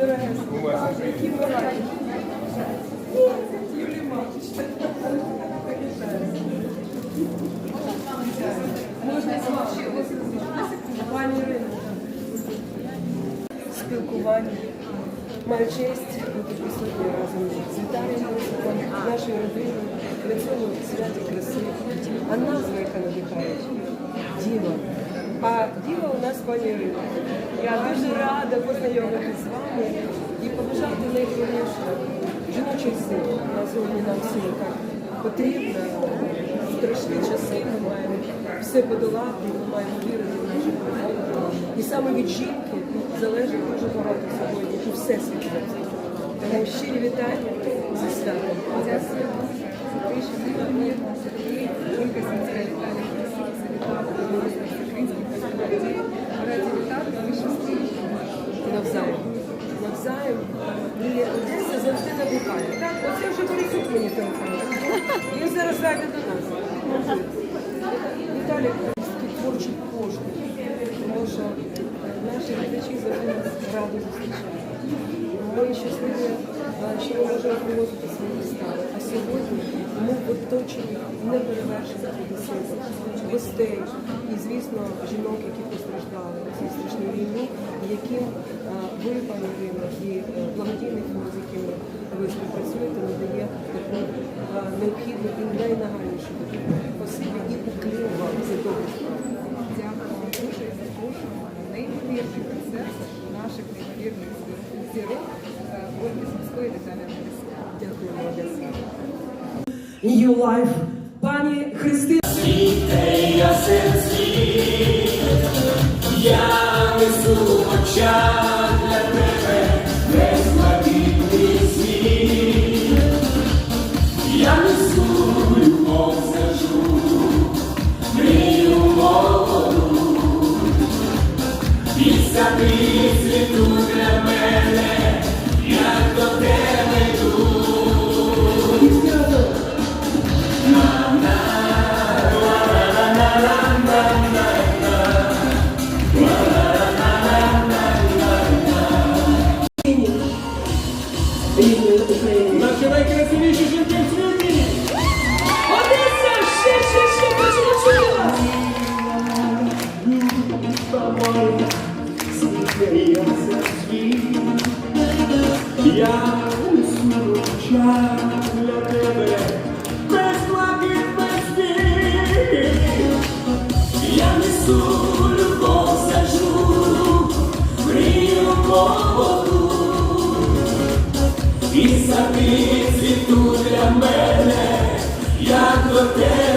Які ви. Можна з? Пані. Спілкування. Маю честь бути присутні разом з Віталієм Мосиком, нашою родиною, на цьому святі краси. А назва, яка надихає, Діва. А діва у нас пані Ірина. Я дуже рада познайомитися з вами і побажати найголовніше жіночої сили. На сьогодні нам всім так потрібно. В страшні часи ми маємо все подолати, ми маємо вірити в нашу перемогу. І саме від жінки залежить дуже багато сьогодні все світло. Тому щирі вітання зі святом. Дякую за те, що ви мирно Сергій, Ольга Сінська Віталій Красик завітала до міністра всеукраїнських партій. Раді вітати, ви щасливі. Навзаєм. Навзаєм. І Одеса завжди надихає. Так, оце вже Борисюк мені телефонує. Він зараз зайде до нас. Віталій такий творчий поштовх, тому що наші глядачі завжди нас радо зустрічають. Ми щасливі, що ми можемо привозити свої вистави. А сьогодні ми в оточенні неперевершених одеситів, гостей і, звісно, жінок, які постраждали у цій страшній війні, яким е, ви, пані Ірино, і е, благодійний фонд, з яким ви співпрацюєте, надає таку е, необхідну і найнагальнішу допомогу. Спасибі і уклін вам за добру справу. Дякую дуже і запрошуємо на неймовірний концерт наших неймовірних зірок е, Ольги Сінської і Віталія Дякую, Одеса. New Life. Як до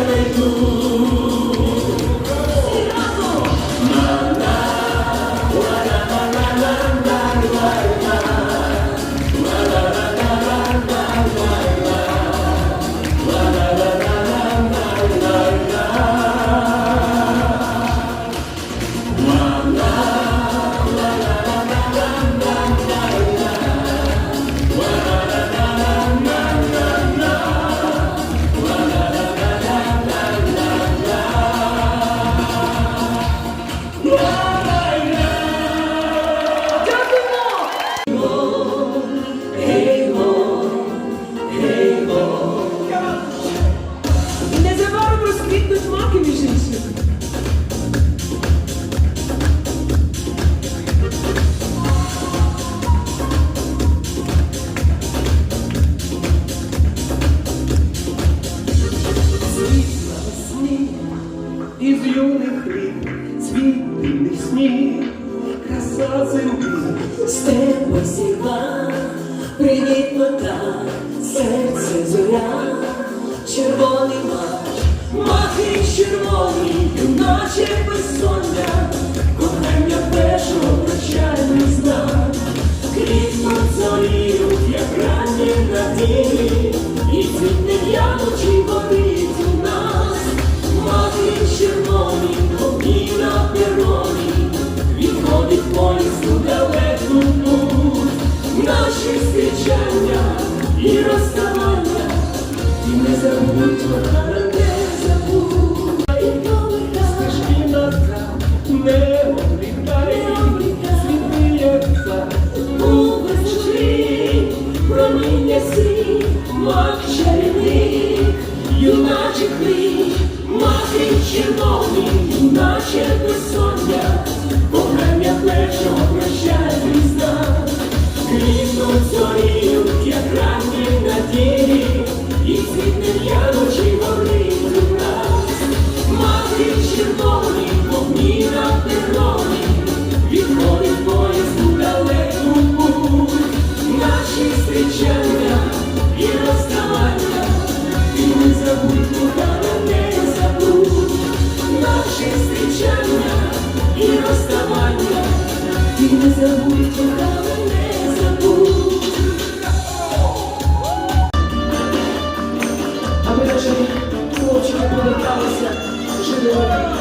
махи червоні, наче безсоння, Погрем'я плечо прощальний знак, Квітнуть зоріють, як ранні надії, І світне яночі горить у нас. Махи червоні, вогні на пероні, Відходить поїзд у далеку путь, Наші зустрічання і розставання, І не забудь, кохана, Зустрічання і розставання, І не забудь, кохана, не забудь. Аби наші хлопчики поверталися живими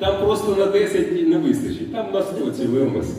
там просто на 10 не вистачить, там на 100 цілимось.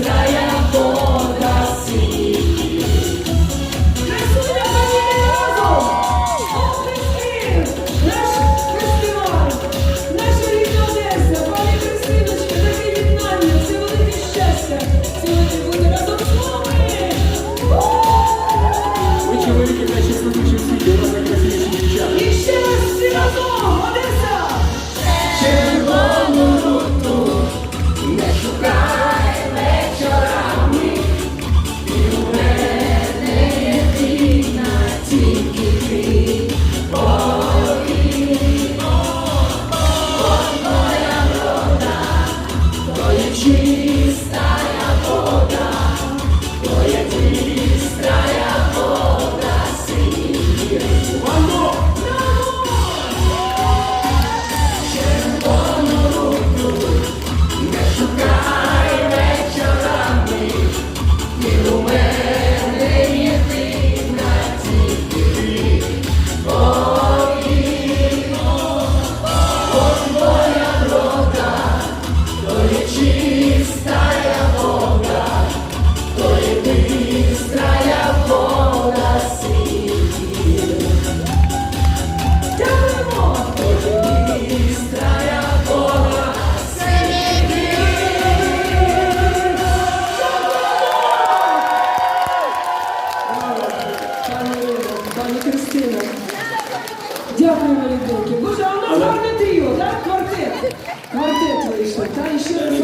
Israel. Дякую, Валентинки. Боже, а вона гарно тріо, так? Квартет. Квартет вийшло, та? І ще раз